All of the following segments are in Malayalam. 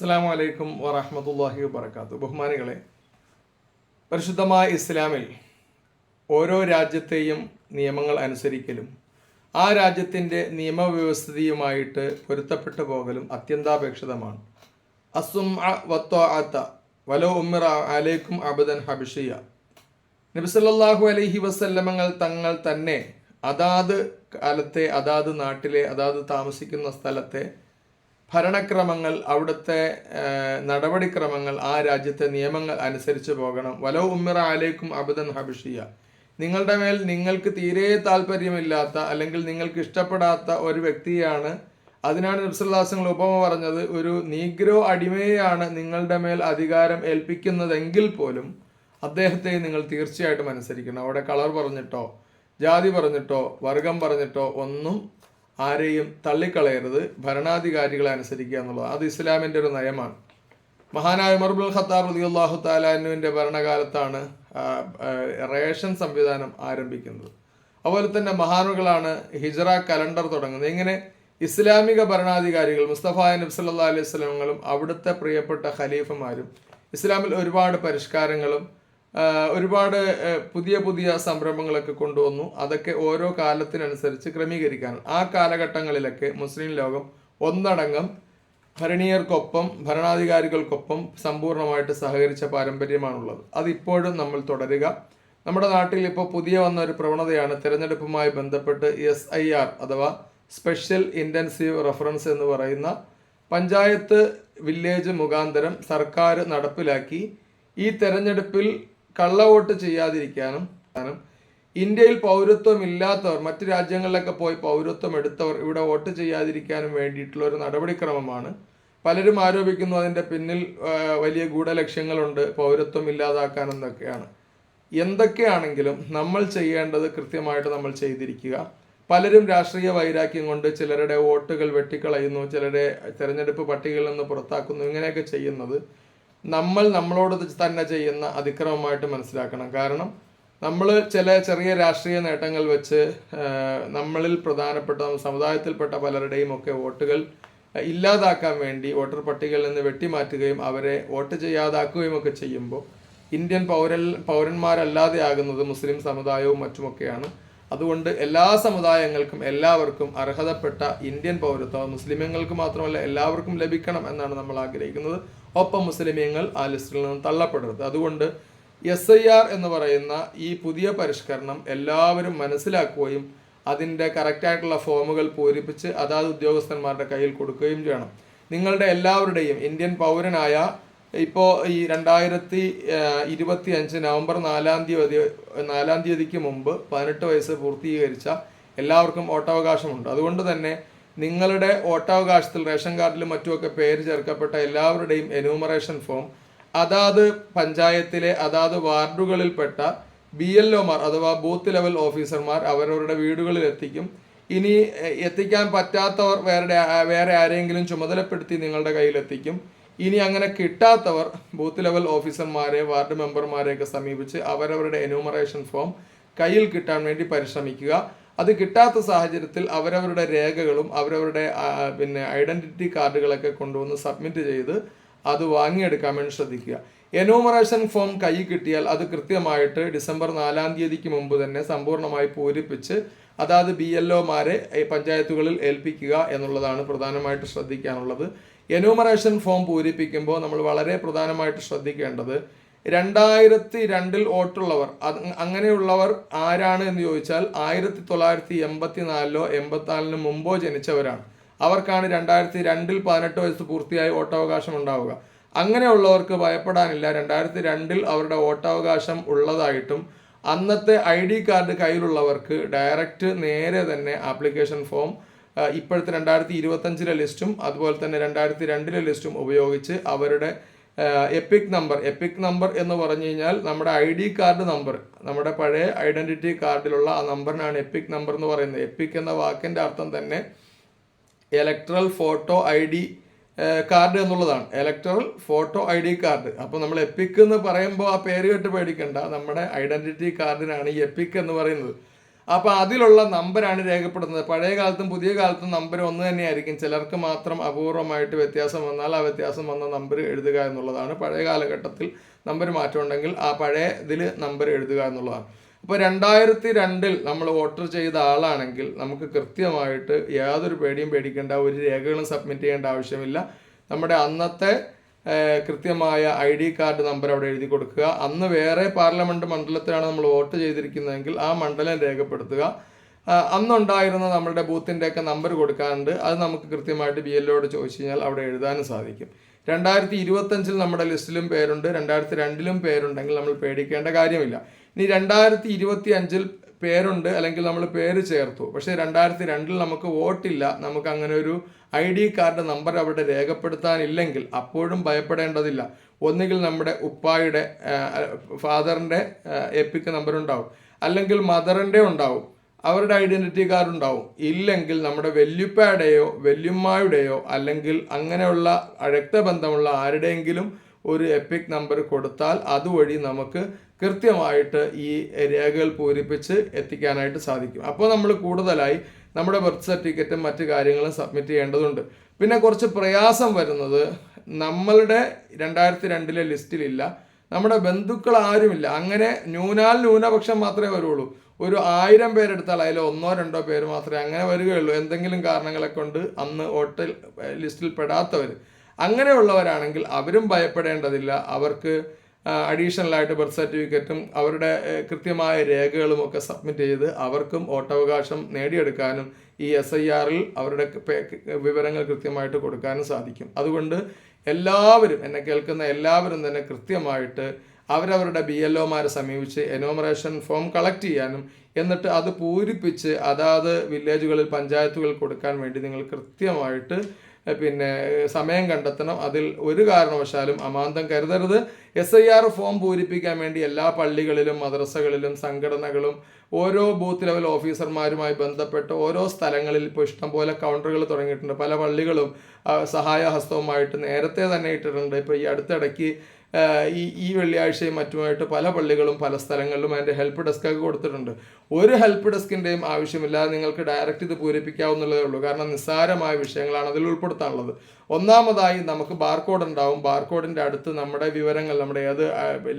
അസ്സാം വലൈക്കും വറഹമത്തല്ലാഹി വാബർക്കാത്തു ബഹുമാനികളെ പരിശുദ്ധമായ ഇസ്ലാമിൽ ഓരോ രാജ്യത്തെയും നിയമങ്ങൾ അനുസരിക്കലും ആ രാജ്യത്തിന്റെ നിയമവ്യവസ്ഥിതിയുമായിട്ട് പൊരുത്തപ്പെട്ടു പോകലും അത്യന്താപേക്ഷിതമാണ്. അസും വത്തോ ആത്ത വലോ ഉമ്മിറ അലൈക്കും അബദൻ ഹബിഷിയ. നബിസല്ലാഹു അലൈഹി വസല്ലമങ്ങൾ തങ്ങൾ തന്നെ അതാത് കാലത്തെ അതാത് നാട്ടിലെ അതാത് താമസിക്കുന്ന സ്ഥലത്തെ ഭരണക്രമങ്ങൾ അവിടുത്തെ നടപടിക്രമങ്ങൾ ആ രാജ്യത്തെ നിയമങ്ങൾ അനുസരിച്ച് പോകണം. വലോ ഉമ്മിറ ആലേക്കും അബദൻ ഹബിഷിയ. നിങ്ങളുടെ മേൽ നിങ്ങൾക്ക് തീരെ താല്പര്യമില്ലാത്ത അല്ലെങ്കിൽ നിങ്ങൾക്ക് ഇഷ്ടപ്പെടാത്ത ഒരു വ്യക്തിയാണ്. അതിനാണ് നബ്സുല്ലാസങ്ങൾ ഉപമ പറഞ്ഞത് ഒരു നീഗ്രോ അടിമയെയാണ് നിങ്ങളുടെ മേൽ അധികാരം ഏൽപ്പിക്കുന്നതെങ്കിൽ പോലും അദ്ദേഹത്തെ നിങ്ങൾ തീർച്ചയായിട്ടും അനുസരിക്കണം. അവിടെ കളർ പറഞ്ഞിട്ടോ ജാതി പറഞ്ഞിട്ടോ വർഗം പറഞ്ഞിട്ടോ ഒന്നും ആരെയും തള്ളിക്കളയരുത് ഭരണാധികാരികളെ അനുസരിക്കുക എന്നുള്ളത്. അത് ഇസ്ലാമിന്റെ ഒരു നയമാണ്. മഹാനായ മർബുൽ ഖത്താബ് റളിയല്ലാഹു താലാനുവിന്റെ ഭരണകാലത്താണ് റേഷൻ സംവിധാനം ആരംഭിക്കുന്നത്. അതുപോലെ തന്നെ മഹാനുകളാണ് ഹിജറ കലണ്ടർ തുടങ്ങുന്നത്. ഇങ്ങനെ ഇസ്ലാമിക ഭരണാധികാരികൾ മുസ്തഫ നബി സല്ലല്ലാഹു അലൈഹി സ്വലങ്ങളും അവിടുത്തെ പ്രിയപ്പെട്ട ഖലീഫമാരും ഇസ്ലാമിൽ ഒരുപാട് പരിഷ്കാരങ്ങളും ഒരുപാട് പുതിയ പുതിയ സംരംഭങ്ങളൊക്കെ കൊണ്ടുവന്നു. അതൊക്കെ ഓരോ കാലത്തിനനുസരിച്ച് ക്രമീകരിക്കാൻ. ആ കാലഘട്ടങ്ങളിലൊക്കെ മുസ്ലിം ലോകം ഒന്നടങ്കം ഭരണീയർക്കൊപ്പം ഭരണാധികാരികൾക്കൊപ്പം സമ്പൂർണമായിട്ട് സഹകരിച്ച പാരമ്പര്യമാണുള്ളത്. അതിപ്പോഴും നമ്മൾ തുടരുക. നമ്മുടെ നാട്ടിൽ ഇപ്പോൾ പുതിയ വന്ന ഒരു പ്രവണതയാണ് തിരഞ്ഞെടുപ്പുമായി ബന്ധപ്പെട്ട് എസ് ഐ ആർ അഥവാ സ്പെഷ്യൽ ഇന്റൻസീവ് റെഫറൻസ് എന്ന് പറയുന്ന പഞ്ചായത്ത് വില്ലേജ് മുഖാന്തരം സർക്കാർ നടപ്പിലാക്കി ഈ തെരഞ്ഞെടുപ്പിൽ കള്ളവോട്ട് ചെയ്യാതിരിക്കാനും കാരണം ഇന്ത്യയിൽ പൗരത്വം ഇല്ലാത്തവർ മറ്റു രാജ്യങ്ങളിലൊക്കെ പോയി പൗരത്വം എടുത്തവർ ഇവിടെ വോട്ട് ചെയ്യാതിരിക്കാനും വേണ്ടിയിട്ടുള്ള ഒരു നടപടിക്രമമാണ്. പലരും ആരോപിക്കുന്നു അതിന്റെ പിന്നിൽ വലിയ ഗൂഢലക്ഷ്യങ്ങളുണ്ട് പൗരത്വം ഇല്ലാതാക്കാനെന്നൊക്കെയാണ് എന്തൊക്കെയാണെങ്കിലും നമ്മൾ ചെയ്യേണ്ടത് കൃത്യമായിട്ട് നമ്മൾ ചെയ്തിരിക്കുക. പലരും രാഷ്ട്രീയ വൈരാഗ്യം കൊണ്ട് ചിലരുടെ വോട്ടുകൾ വെട്ടിക്കളയുന്നു ചിലരെ തെരഞ്ഞെടുപ്പ് പട്ടികയിൽ നിന്ന് പുറത്താക്കുന്നു ഇങ്ങനെയൊക്കെ ചെയ്യുന്നത്. നമ്മൾ നമ്മളോട് തന്നെ ചെയ്യുന്ന അതിക്രമമായിട്ട് മനസ്സിലാക്കണം. കാരണം നമ്മൾ ചില ചെറിയ രാഷ്ട്രീയ നേട്ടങ്ങൾ വെച്ച് നമ്മളിൽ പ്രധാനപ്പെട്ട സമുദായത്തിൽപ്പെട്ട പലരുടെയും ഒക്കെ വോട്ടുകൾ ഇല്ലാതാക്കാൻ വേണ്ടി വോട്ടർ പട്ടികയിൽ നിന്ന് വെട്ടിമാറ്റുകയും അവരെ വോട്ട് ചെയ്യാതാക്കുകയും ഒക്കെ ചെയ്യുമ്പോൾ ഇന്ത്യൻ പൗരൽ പൗരന്മാരല്ലാതെ ആകുന്നത് മുസ്ലിം സമുദായവും മറ്റുമൊക്കെയാണ്. അതുകൊണ്ട് എല്ലാ സമുദായങ്ങൾക്കും എല്ലാവർക്കും അർഹതപ്പെട്ട ഇന്ത്യൻ പൗരത്വം മുസ്ലിമീങ്ങൾക്ക് മാത്രമല്ല എല്ലാവർക്കും ലഭിക്കണം എന്നാണ് നമ്മൾ ആഗ്രഹിക്കുന്നത്. ഒപ്പം മുസ്ലിമീങ്ങൾ ആ ലിസ്റ്റിൽ നിന്ന് തള്ളപ്പെടരുത്. അതുകൊണ്ട് എസ് ഐ ആർ എന്ന് പറയുന്ന ഈ പുതിയ പരിഷ്കരണം എല്ലാവരും മനസ്സിലാക്കുകയും അതിന്റെ കറക്റ്റായിട്ടുള്ള ഫോമുകൾ പൂരിപ്പിച്ച് അതാത് ഉദ്യോഗസ്ഥന്മാരുടെ കയ്യിൽ കൊടുക്കുകയും ചെയ്യണം. നിങ്ങളുടെ എല്ലാവരുടെയും ഇന്ത്യൻ പൗരനായ ഇപ്പോൾ ഈ രണ്ടായിരത്തി ഇരുപത്തി അഞ്ച് നവംബർ നാലാം തീയതി നാലാം തീയതിക്ക് മുമ്പ് പതിനെട്ട് വയസ്സ് പൂർത്തീകരിച്ച എല്ലാവർക്കും വോട്ടവകാശമുണ്ട്. അതുകൊണ്ട് തന്നെ നിങ്ങളുടെ വോട്ടവകാശത്തിൽ റേഷൻ കാർഡിലും മറ്റുമൊക്കെ പേര് ചേർക്കപ്പെട്ട എല്ലാവരുടെയും എന്യൂമറേഷൻ ഫോം അതാത് പഞ്ചായത്തിലെ അതാത് വാർഡുകളിൽപ്പെട്ട ബി എൽ ഒമാർ അഥവാ ബൂത്ത് ലെവൽ ഓഫീസർമാർ അവരവരുടെ വീടുകളിൽ എത്തിക്കും ഇനി എത്തിക്കാൻ പറ്റാത്തവർ വേറെ വേറെ ആരെങ്കിലും ചുമതലപ്പെടുത്തി നിങ്ങളുടെ കയ്യിൽ എത്തിക്കും ഇനി അങ്ങനെ കിട്ടാത്തവർ ബൂത്ത് ലെവൽ ഓഫീസർമാരെ വാർഡ് മെമ്പർമാരെയൊക്കെ സമീപിച്ച് അവരവരുടെ എന്യൂമറേഷൻ ഫോം കയ്യിൽ കിട്ടാൻ വേണ്ടി പരിശ്രമിക്കുക. അത് കിട്ടാത്ത സാഹചര്യത്തിൽ അവരവരുടെ രേഖകളും അവരവരുടെ പിന്നെ ഐഡന്റിറ്റി കാർഡുകളൊക്കെ കൊണ്ടുവന്ന് സബ്മിറ്റ് ചെയ്ത് അത് വാങ്ങിയെടുക്കാൻ വേണ്ടി ശ്രദ്ധിക്കുക. എന്യൂമറേഷൻ ഫോം കൈ കിട്ടിയാൽ അത് കൃത്യമായിട്ട് ഡിസംബർ നാലാം തീയതിക്ക് മുമ്പ് തന്നെ സമ്പൂർണമായി പൂരിപ്പിച്ച് അതാത് ബി എൽ ഒമാരെ പഞ്ചായത്തുകളിൽ ഏൽപ്പിക്കുക എന്നുള്ളതാണ് പ്രധാനമായിട്ട് ശ്രദ്ധിക്കാനുള്ളത്. എന്യൂമറേഷൻ ഫോം പൂരിപ്പിക്കുമ്പോൾ നമ്മൾ വളരെ പ്രധാനമായിട്ട് ശ്രദ്ധിക്കേണ്ടത് രണ്ടായിരത്തി രണ്ടിൽ വോട്ടുള്ളവർ അങ്ങനെയുള്ളവർ ആരാണ് എന്ന് ചോദിച്ചാൽ ആയിരത്തി തൊള്ളായിരത്തി എൺപത്തി നാലിലോ എൺപത്തിനാലിന് മുമ്പോ ജനിച്ചവരാണ്. അവർക്കാണ് രണ്ടായിരത്തി രണ്ടിൽ പതിനെട്ട് വയസ്സ് പൂർത്തിയായി വോട്ടവകാശം ഉണ്ടാവുക. അങ്ങനെയുള്ളവർക്ക് ഭയപ്പെടാനില്ല. രണ്ടായിരത്തി രണ്ടിൽ അവരുടെ വോട്ടവകാശം ഉള്ളതായിട്ടും അന്നത്തെ ഐ ഡി കാർഡ് കയ്യിലുള്ളവർക്ക് ഡയറക്റ്റ് നേരെ തന്നെ ആപ്ലിക്കേഷൻ ഫോം ഇപ്പോഴത്തെ രണ്ടായിരത്തി ഇരുപത്തഞ്ചിലെ ലിസ്റ്റും അതുപോലെ തന്നെ രണ്ടായിരത്തി രണ്ടിലെ ലിസ്റ്റും ഉപയോഗിച്ച് അവരുടെ എപ്പിക് നമ്പർ എപ്പിക് നമ്പർ എന്ന് പറഞ്ഞു കഴിഞ്ഞാൽ നമ്മുടെ ഐ ഡി കാർഡ് നമ്പർ നമ്മുടെ പഴയ ഐഡന്റിറ്റി കാർഡിലുള്ള ആ നമ്പറിനാണ് എപ്പിക് നമ്പർ എന്ന് പറയുന്നത്. എപ്പിക് എന്ന വാക്കിന്റെ അർത്ഥം തന്നെ electoral photo I D card എന്നുള്ളതാണ്. Electoral photo I D card അപ്പോൾ നമ്മൾ എപ്പിക് എന്ന് പറയുമ്പോൾ ആ പേര് കേട്ട് പേടിക്കണ്ട. നമ്മുടെ ഐഡന്റിറ്റി കാർഡിനാണ് ഈ എപ്പിക് എന്ന് പറയുന്നത്. അപ്പോൾ അതിലുള്ള നമ്പറാണ് രേഖപ്പെടുത്തുന്നത്. പഴയ കാലത്തും പുതിയ കാലത്തും നമ്പർ ഒന്ന് തന്നെയായിരിക്കും. ചിലർക്ക് മാത്രം അപൂർവമായിട്ട് വ്യത്യാസം വന്നാൽ ആ വ്യത്യാസം വന്ന നമ്പർ എഴുതുക എന്നുള്ളതാണ്. പഴയ കാലഘട്ടത്തിൽ നമ്പർ മാറ്റം ഉണ്ടെങ്കിൽ ആ പഴയ ഇതിൽ നമ്പർ എഴുതുക എന്നുള്ളതാണ്. അപ്പോൾ രണ്ടായിരത്തി രണ്ടിൽ നമ്മൾ വോട്ടർ ചെയ്ത ആളാണെങ്കിൽ നമുക്ക് കൃത്യമായിട്ട് യാതൊരു പേടിയും പേടിക്കേണ്ട ഒരു രേഖകളും സബ്മിറ്റ് ചെയ്യേണ്ട ആവശ്യമില്ല. നമ്മുടെ അന്നത്തെ കൃത്യമായ ഐ ഡി കാർഡ് നമ്പർ അവിടെ എഴുതി കൊടുക്കുക. അന്ന് വേറെ പാർലമെന്റ് മണ്ഡലത്തിലാണ് നമ്മൾ വോട്ട് ചെയ്തിരിക്കുന്നതെങ്കിൽ ആ മണ്ഡലം രേഖപ്പെടുത്തുക. അന്നുണ്ടായിരുന്ന നമ്മളുടെ ബൂത്തിന്റെയൊക്കെ നമ്പർ കൊടുക്കാറുണ്ട് അത് നമുക്ക് കൃത്യമായിട്ട് ബി എല്ലോട് ചോദിച്ചു കഴിഞ്ഞാൽ അവിടെ എഴുതാനും സാധിക്കും. രണ്ടായിരത്തി ഇരുപത്തഞ്ചിൽ നമ്മുടെ ലിസ്റ്റിലും പേരുണ്ട്. രണ്ടായിരത്തി രണ്ടിലും പേരുണ്ടെങ്കിൽ നമ്മൾ പേടിക്കേണ്ട കാര്യമില്ല. ഇനി രണ്ടായിരത്തി ഇരുപത്തി അഞ്ചിൽ പേരുണ്ട് അല്ലെങ്കിൽ നമ്മൾ പേര് ചേർത്തു. പക്ഷേ രണ്ടായിരത്തി രണ്ടിൽ നമുക്ക് വോട്ടില്ല. നമുക്ക് അങ്ങനെ ഒരു ഐ ഡി കാർഡ് നമ്പർ അവിടെ രേഖപ്പെടുത്താനില്ലെങ്കിൽ അപ്പോഴും ഭയപ്പെടേണ്ടതില്ല. ഒന്നുകിൽ നമ്മുടെ ഉപ്പായുടെ ഫാദറിന്റെ എപ്പിക്ക് നമ്പർ ഉണ്ടാവും. അല്ലെങ്കിൽ മദറിന്റെ ഉണ്ടാവും. അവരുടെ ഐഡന്റിറ്റി കാർഡ് ഉണ്ടാവും. ഇല്ലെങ്കിൽ നമ്മുടെ വല്യുപ്പയുടെയോ വല്യുമ്മയുടെയോ അല്ലെങ്കിൽ അങ്ങനെയുള്ള രക്തബന്ധമുള്ള ആരുടെയെങ്കിലും ഒരു എപ്പിക് നമ്പർ കൊടുത്താൽ അതുവഴി നമുക്ക് കൃത്യമായിട്ട് ഈ രേഖകൾ പൂരിപ്പിച്ച് എത്തിക്കാനായിട്ട് സാധിക്കും. അപ്പോൾ നമ്മൾ കൂടുതലായി നമ്മുടെ ബർത്ത് സർട്ടിഫിക്കറ്റും മറ്റു കാര്യങ്ങളും സബ്മിറ്റ് ചെയ്യേണ്ടതുണ്ട്. പിന്നെ കുറച്ച് പ്രയാസം വരുന്നത് നമ്മളുടെ രണ്ടായിരത്തി രണ്ടിലെ ലിസ്റ്റിലില്ല നമ്മുടെ ബന്ധുക്കൾ ആരുമില്ല അങ്ങനെ ന്യൂനാൽ ന്യൂനപക്ഷം മാത്രമേ വരുള്ളൂ. ഒരു ആയിരം പേരെടുത്താൽ അതിൽ ഒന്നോ രണ്ടോ പേര് മാത്രമേ അങ്ങനെ വരികയുള്ളൂ. എന്തെങ്കിലും കാരണങ്ങളെ കൊണ്ട് അന്ന് ഹോട്ടൽ ലിസ്റ്റിൽ പെടാത്തവർ അങ്ങനെയുള്ളവരാണെങ്കിൽ അവരും ഭയപ്പെടേണ്ടതില്ല. അവർക്ക് അഡീഷണൽ ആയിട്ട് ബർത്ത് സർട്ടിഫിക്കറ്റും അവരുടെ കൃത്യമായ രേഖകളും ഒക്കെ സബ്മിറ്റ് ചെയ്ത് അവർക്കും വോട്ടവകാശം നേടിയെടുക്കാനും ഈ എസ് ഐ ആറിൽ അവരുടെ വിവരങ്ങൾ കൃത്യമായിട്ട് കൊടുക്കാനും സാധിക്കും. അതുകൊണ്ട് എല്ലാവരും എന്നെ കേൾക്കുന്ന എല്ലാവരും തന്നെ കൃത്യമായിട്ട് അവരവരുടെ ബി എൽ ഒമാരെ സമീപിച്ച് എനോമറേഷൻ ഫോം കളക്ട് ചെയ്യാനും എന്നിട്ട് അത് പൂരിപ്പിച്ച് അതാത് വില്ലേജുകളിൽ പഞ്ചായത്തുകളിൽ കൊടുക്കാൻ വേണ്ടി നിങ്ങൾ കൃത്യമായിട്ട് പിന്നെ സമയം കണ്ടെത്തണം. അതിൽ ഒരു കാരണവശാലും അമാന്തം കരുതരുത്. എസ് ഐ ആർ ഫോം പൂരിപ്പിക്കാൻ വേണ്ടി എല്ലാ പള്ളികളിലും മദ്രസകളിലും സംഘടനകളും ഓരോ ബൂത്ത് ലെവൽ ഓഫീസർമാരുമായി ബന്ധപ്പെട്ട് ഓരോ സ്ഥലങ്ങളിൽ ഇപ്പോൾ ഇഷ്ടംപോലെ കൗണ്ടറുകൾ തുടങ്ങിയിട്ടുണ്ട്. പല പള്ളികളും സഹായഹസ്തവുമായിട്ട് നേരത്തെ തന്നെ ഇട്ടിട്ടുണ്ട്. ഇപ്പോൾ ഈ അടുത്തിടയ്ക്ക് ഈ ഈ വെള്ളിയാഴ്ചയും മറ്റുമായിട്ട് പല പള്ളികളും പല സ്ഥലങ്ങളിലും അതിന്റെ ഹെൽപ്പ് ഡെസ്കൊക്കെ കൊടുത്തിട്ടുണ്ട്. ഒരു ഹെൽപ്പ് ഡെസ്കിന്റെയും ആവശ്യമില്ല നിങ്ങൾക്ക് ഡയറക്റ്റ് ഇത് പൂരിപ്പിക്കാവുന്നുള്ളതേ ഉള്ളൂ. കാരണം നിസ്സാരമായ വിഷയങ്ങളാണ് അതിൽ ഉൾപ്പെടുത്താനുള്ളത്. ഒന്നാമതായി നമുക്ക് ബാർകോഡ് ഉണ്ടാവും. ബാർകോഡിന്റെ അടുത്ത് നമ്മുടെ വിവരങ്ങൾ നമ്മുടെ ഏത്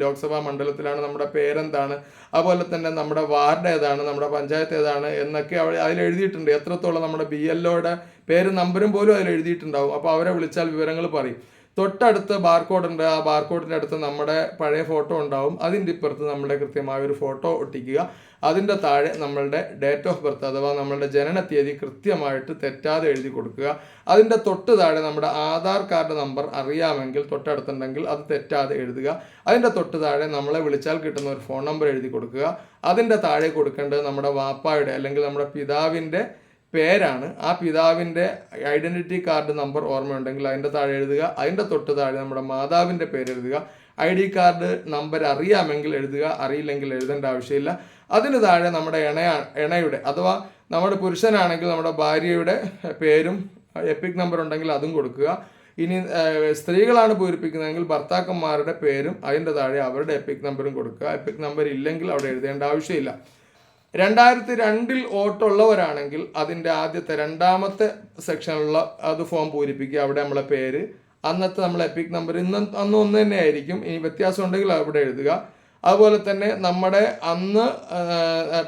ലോക്സഭാ മണ്ഡലത്തിലാണ് നമ്മുടെ പേരെന്താണ് അതുപോലെ തന്നെ നമ്മുടെ വാർഡ് ഏതാണ് നമ്മുടെ പഞ്ചായത്ത് ഏതാണ് എന്നൊക്കെ അതിൽ എഴുതിയിട്ടുണ്ട്. എത്രത്തോളം നമ്മുടെ ബി എൽ ഒയുടെ പേര് നമ്പരും പോലും അതിൽ എഴുതിയിട്ടുണ്ടാവും. അപ്പോൾ അവരെ വിളിച്ചാൽ വിവരങ്ങൾ പറയും. തൊട്ടടുത്ത് ബാർകോഡ് ഉണ്ട് ആ ബാർകോഡിന്റെ അടുത്ത് നമ്മുടെ പഴയ ഫോട്ടോ ഉണ്ടാവും. അതിന്റെ ഇപ്പുറത്ത് നമ്മുടെ കൃത്യമായ ഒരു ഫോട്ടോ ഒട്ടിക്കുക. അതിന്റെ താഴെ നമ്മളുടെ ഡേറ്റ് ഓഫ് ബർത്ത് അഥവാ നമ്മളുടെ ജനന തീയതി കൃത്യമായിട്ട് തെറ്റാതെ എഴുതി കൊടുക്കുക. അതിന്റെ തൊട്ട് താഴെ നമ്മുടെ ആധാർ കാർഡ് നമ്പർ അറിയാമെങ്കിൽ തൊട്ടടുത്തുണ്ടെങ്കിൽ അത് തെറ്റാതെ എഴുതുക. അതിന്റെ തൊട്ട് താഴെ നമ്മളെ വിളിച്ചാൽ കിട്ടുന്ന ഒരു ഫോൺ നമ്പർ എഴുതി കൊടുക്കുക. അതിന്റെ താഴെ കൊടുക്കേണ്ടത് നമ്മുടെ വാപ്പായുടെ അല്ലെങ്കിൽ നമ്മുടെ പിതാവിന്റെ പേരാണ്. ആ പിതാവിന്റെ ഐഡന്റിറ്റി കാർഡ് നമ്പർ ഓർമ്മയുണ്ടെങ്കിൽ അതിന്റെ താഴെ എഴുതുക. അതിന്റെ തൊട്ട് താഴെ നമ്മുടെ മാതാവിന്റെ പേര് എഴുതുക. ഐ ഡി കാർഡ് നമ്പർ അറിയാമെങ്കിൽ എഴുതുക. അറിയില്ലെങ്കിൽ എഴുതേണ്ട ആവശ്യമില്ല. അതിന് താഴെ നമ്മുടെ ഇണയാ ഇണയുടെ അഥവാ നമ്മുടെ പുരുഷനാണെങ്കിൽ നമ്മുടെ ഭാര്യയുടെ പേരും എപ്പിക് നമ്പർ ഉണ്ടെങ്കിൽ അതും കൊടുക്കുക. ഇനി സ്ത്രീകളാണ് പൂരിപ്പിക്കുന്നതെങ്കിൽ ഭർത്താക്കന്മാരുടെ പേരും അതിന്റെ താഴെ അവരുടെ എപ്പിക് നമ്പറും കൊടുക്കുക. എപ്പിക് നമ്പർ ഇല്ലെങ്കിൽ അവിടെ എഴുതേണ്ട ആവശ്യമില്ല. രണ്ടായിരത്തി രണ്ടിൽ വോട്ടുള്ളവരാണെങ്കിൽ അതിന്റെ ആദ്യത്തെ രണ്ടാമത്തെ സെക്ഷനിലുള്ള അത് ഫോം പൂരിപ്പിക്കുക. അവിടെ നമ്മളെ പേര്. അന്നത്തെ നമ്മളെ എപ്പിക് നമ്പർ ഇന്ന് അന്ന് ഒന്ന് തന്നെ ആയിരിക്കും. ഇനി വ്യത്യാസം ഉണ്ടെങ്കിൽ അവിടെ എഴുതുക. അതുപോലെ തന്നെ നമ്മുടെ അന്ന്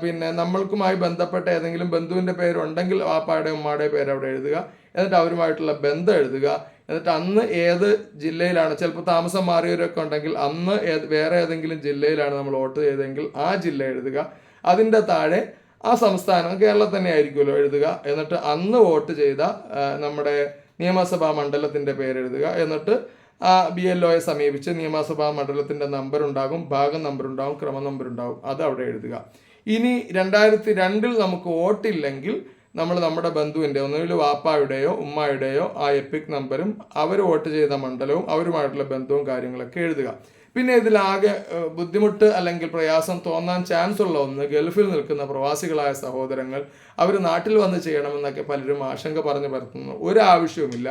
പിന്നെ നമ്മൾക്കുമായി ബന്ധപ്പെട്ട ഏതെങ്കിലും ബന്ധുവിന്റെ പേരുണ്ടെങ്കിൽ വാപ്പായുടെ ഉമ്മയുടെ പേര് അവിടെ എഴുതുക. എന്നിട്ട് അവരുമായിട്ടുള്ള ബന്ധം എഴുതുക. എന്നിട്ട് അന്ന് ഏത് ജില്ലയിലാണ് ചിലപ്പോൾ താമസം മാറിയവരൊക്കെ ഉണ്ടെങ്കിൽ അന്ന് വേറെ ഏതെങ്കിലും ജില്ലയിലാണ് നമ്മൾ വോട്ട് ചെയ്തതെങ്കിൽ ആ ജില്ല എഴുതുക. അതിന്റെ താഴെ ആ സംസ്ഥാനം കേരളത്തിൽ തന്നെ ആയിരിക്കുമല്ലോ എഴുതുക. എന്നിട്ട് അന്ന് വോട്ട് ചെയ്ത നമ്മുടെ നിയമസഭാ മണ്ഡലത്തിന്റെ പേരെഴുതുക എന്നിട്ട് ആ ബി എൽ ഒയെ സമീപിച്ച് നിയമസഭാ മണ്ഡലത്തിന്റെ നമ്പർ ഉണ്ടാകും ഭാഗം നമ്പർ ഉണ്ടാകും ക്രമ നമ്പർ ഉണ്ടാകും. അത് അവിടെ എഴുതുക. ഇനി രണ്ടായിരത്തി രണ്ടിൽ നമുക്ക് വോട്ടില്ലെങ്കിൽ നമ്മൾ നമ്മുടെ ബന്ധുവിന്റെ ഒന്നുകിൽ വാപ്പായുടെയോ ഉമ്മായുടെയോ ആ എപ്പിക് നമ്പറും അവർ വോട്ട് ചെയ്ത മണ്ഡലവും അവരുമായിട്ടുള്ള ബന്ധവും കാര്യങ്ങളൊക്കെ എഴുതുക. പിന്നെ ഇതിലാകെ ബുദ്ധിമുട്ട് അല്ലെങ്കിൽ പ്രയാസം തോന്നാൻ ചാൻസ് ഉള്ള ഒന്ന് ഗൾഫിൽ നിൽക്കുന്ന പ്രവാസികളായ സഹോദരങ്ങൾ അവർ നാട്ടിൽ വന്ന് ചെയ്യണമെന്നൊക്കെ പലരും ആശങ്ക പറഞ്ഞു പരത്തുന്നു. ഒരാവശ്യവുമില്ല.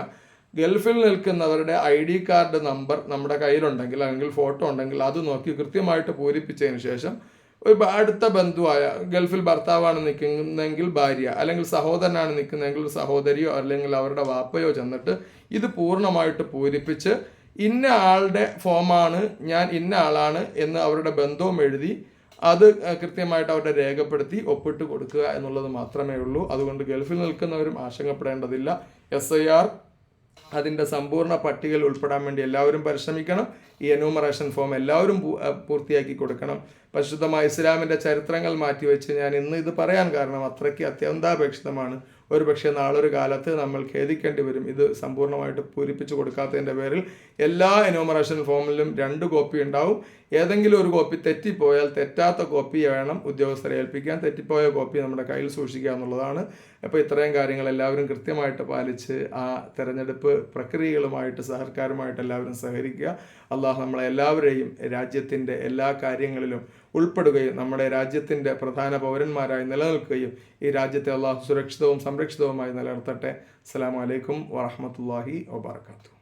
ഗൾഫിൽ നിൽക്കുന്നവരുടെ ഐ ഡി കാർഡ് നമ്പർ നമ്മുടെ കയ്യിലുണ്ടെങ്കിൽ അല്ലെങ്കിൽ ഫോട്ടോ ഉണ്ടെങ്കിൽ അത് നോക്കി കൃത്യമായിട്ട് പൂരിപ്പിച്ചതിന് ശേഷം ഒരു അടുത്ത ബന്ധുവായ ഗൾഫിൽ ഭർത്താവാണ് നിൽക്കുന്നതെങ്കിൽ ഭാര്യ അല്ലെങ്കിൽ സഹോദരനാണ് നിൽക്കുന്നതെങ്കിൽ സഹോദരിയോ അല്ലെങ്കിൽ അവരുടെ വാപ്പയോ ചെന്നിട്ട് ഇത് പൂർണമായിട്ട് പൂരിപ്പിച്ച് ഇന്ന ആളുടെ ഫോമാണ് ഞാൻ ഇന്ന ആളാണ് എന്ന് അവരുടെ ബന്ധവും എഴുതി അത് കൃത്യമായിട്ട് അവരുടെ രേഖപ്പെടുത്തി ഒപ്പിട്ട് കൊടുക്കുക എന്നുള്ളത് മാത്രമേ ഉള്ളൂ. അതുകൊണ്ട് ഗൾഫിൽ നിൽക്കുന്നവരും ആശങ്കപ്പെടേണ്ടതില്ല. എസ് ഐ ആർ അതിന്റെ സമ്പൂർണ പട്ടികയിൽ ഉൾപ്പെടാൻ വേണ്ടി എല്ലാവരും പരിശ്രമിക്കണം. ഈ എന്യൂമറേഷൻ ഫോം എല്ലാവരും പൂർത്തിയാക്കി കൊടുക്കണം. പരിശുദ്ധമായ ഇസ്ലാമിന്റെ ചരിത്രങ്ങൾ മാറ്റിവെച്ച് ഞാൻ ഇന്ന് ഇത് പറയാൻ കാരണം അത്രയ്ക്ക് അത്യന്താപേക്ഷിതമാണ്. ഒരു പക്ഷേ നാളൊരു കാലത്ത് നമ്മൾ ഖേദിക്കേണ്ടി വരും. ഇത് സമ്പൂർണമായിട്ട് പൂരിപ്പിച്ച് കൊടുക്കാത്തതിന്റെ പേരിൽ എല്ലാ എനോമറേഷൻ ഫോമിലും രണ്ട് കോപ്പി ഉണ്ടാവും. ഏതെങ്കിലും ഒരു കോപ്പി തെറ്റിപ്പോയാൽ തെറ്റാത്ത കോപ്പി വേണം ഉദ്യോഗസ്ഥരെ ഏൽപ്പിക്കാൻ. തെറ്റിപ്പോയ കോപ്പി നമ്മുടെ കയ്യിൽ സൂക്ഷിക്കുക എന്നുള്ളതാണ്. അപ്പോൾ ഇത്രയും കാര്യങ്ങൾ എല്ലാവരും കൃത്യമായിട്ട് പാലിച്ച് ആ തെരഞ്ഞെടുപ്പ് പ്രക്രിയകളുമായിട്ട് സഹർക്കാരുമായിട്ട് എല്ലാവരും സഹകരിക്കുക. അള്ളാഹ് നമ്മളെ എല്ലാവരെയും രാജ്യത്തിന്റെ എല്ലാ കാര്യങ്ങളിലും ഉൾപ്പെടുകയും നമ്മുടെ രാജ്യത്തിന്റെ പ്രധാന പൗരന്മാരായി നിലനിൽക്കുകയും ഈ രാജ്യത്തെ അള്ളാഹു സുരക്ഷിതവും സംരക്ഷിതവുമായി നിലനിർത്തട്ടെ. അസ്സാം വലൈക്കും വാഹമത്തല്ലാഹി വബർക്കാത്തു